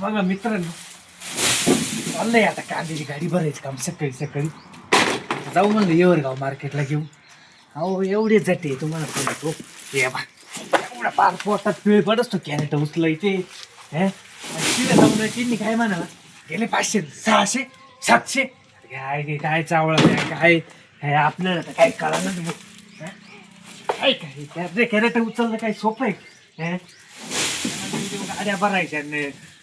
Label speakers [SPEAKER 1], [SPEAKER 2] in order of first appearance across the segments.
[SPEAKER 1] बघा मित्रांनो. चाललंय आता कांद्याची गाडी भरायची काम सकाळी सकाळी. जाऊ म्हणलं येवरगाव मार्केटला घेऊ. अहो एवढे जटे तुम्हाला सांगतो. हे बा एवढा पार पोटात पिळ पडच तो कॅरेट उचलायचे हे? तिला जाऊन तिने काय म्हणाला? गेले पाचशे सहाशे सातशे. काय काय काय चावळा काय काय? काय आपल्याला तर काय कळालं नाही काय काय? त्यातले कॅरेट उचलणं काय सोपं आहे. हे? गाड्या भरायच्या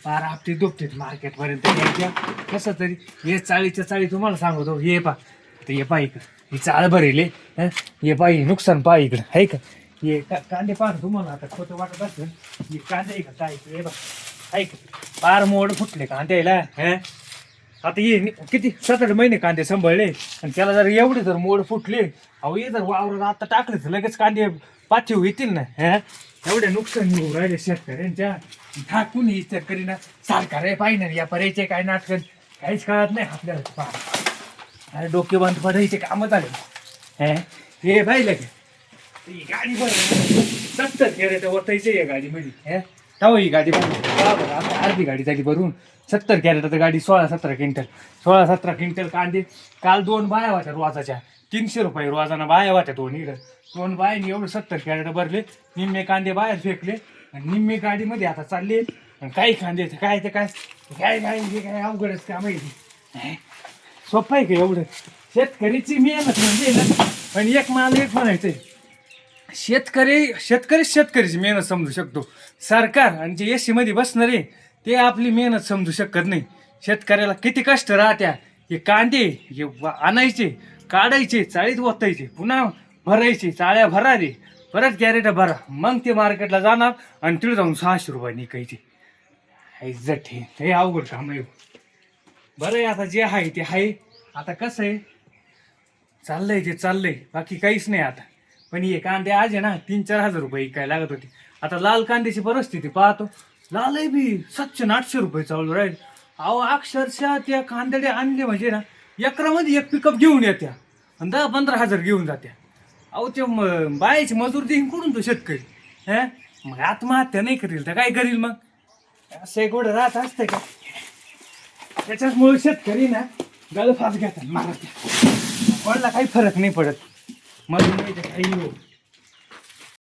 [SPEAKER 1] पार आपली दुपटीत मार्केट पर्यंत यायच्या. कसं तरी हे चाळीच्या चाळी तुम्हाला सांगतो हे पा तर हे पा इकडं. ही चाळ भरेले हं? हे? पा हे नुकसान पा इकडं. आहे का? हे का- कांदे पार तुम्हाला आता खोटं वाटत असेल हे कांदे का काय हे बा ऐक पार मोड फुटले कांद्याला हे? आता ये किती? सात आठ महिने कांदे सांभाळले. आणि त्याला जर एवढे जर मोड फुटले अहो ये जर वावर आता टाकले तर लगेच कांदे पाठीव येतील ना हे? एवढे नुकसान होऊ राहिले शेतकऱ्यांच्या. ठाकून ही शेतकरी ना सारखा रे पाहिजे या पर्यायचे काय नाटक? काहीच कळत नाही आपल्याला. पहा. अरे डोके बंद पडायचे कामच आले हे? पाहिलं की ही गाडी बरं. सत्तर कॅरेट वतायचे या गाडीमध्ये हे? तेव्हा ही गाडी बघ अर्धी गाडी झाली भरून. सत्तर कॅरेट तर गाडी सोळा सतरा क्विंटल. सोळा सतरा क्विंटल कांदे. काल दोन बाया वाट्या रोजाच्या. तीनशे रुपये रोजाना बाया वाट्या दोन इकडं दोन बायांनी एवढं सत्तर कॅरेट भरले. निम्मे कांदे बाहेर फेकले. आणि निम्मे गाडीमध्ये आता चालले. आणि काही कांदे काय ते काय? काय काय हे काय अवघडच का माहिती सोपं आहे का एवढं? शेतकरीची मेहनत म्हणजे ना. पण एक माल एक म्हणायचंय. शेतकरी शेतकरी शेतकरीची मेहनत समजू शकतो. सरकार आणि जे एसमध्ये बसणारे ते आपली मेहनत समजू शकत नाही. शेतकऱ्याला किती कष्ट राहत्या हे कांदे हे आणायचे काढायचे चाळीत ओतायचे पुन्हा भरायचे चाळ्या भरा रे परत कॅरेट भरा. मग ते मार्केटला जाणार आणि तिथे जाऊन सहाशे रुपये निकायचे एक्झॅक्ट हे हे अवघड काम आहे हो. बरं आहे आता जे आहे ते आहे. आता कसं आहे? चाललंय ते चाललंय. बाकी काहीच नाही आता. पण हे कांदे आज आहे ना तीन चार हजार रुपये काय लागत होते. आता लाल कांद्याची परिस्थिती पाहतो. लाल बी सातशे आठशे रुपये चालू राहील. अहो अक्षरशः त्या कांद्याडे आणले म्हणजे ना एकरामध्ये एक पिकअप घेऊन येत्या आणि दहा पंधरा हजार घेऊन जात्या. अहो ते म- बायाची मजूर देईन कुठून तो शेतकरी? हे? मग आत्महत्या नाही करील तर काय करील मग? असं एक गोड राहत असतं का? त्याच्याचमुळे शेतकरी ना गळफास घेतात मारत कोणाला काही फरक नाही पडत. मग काही हो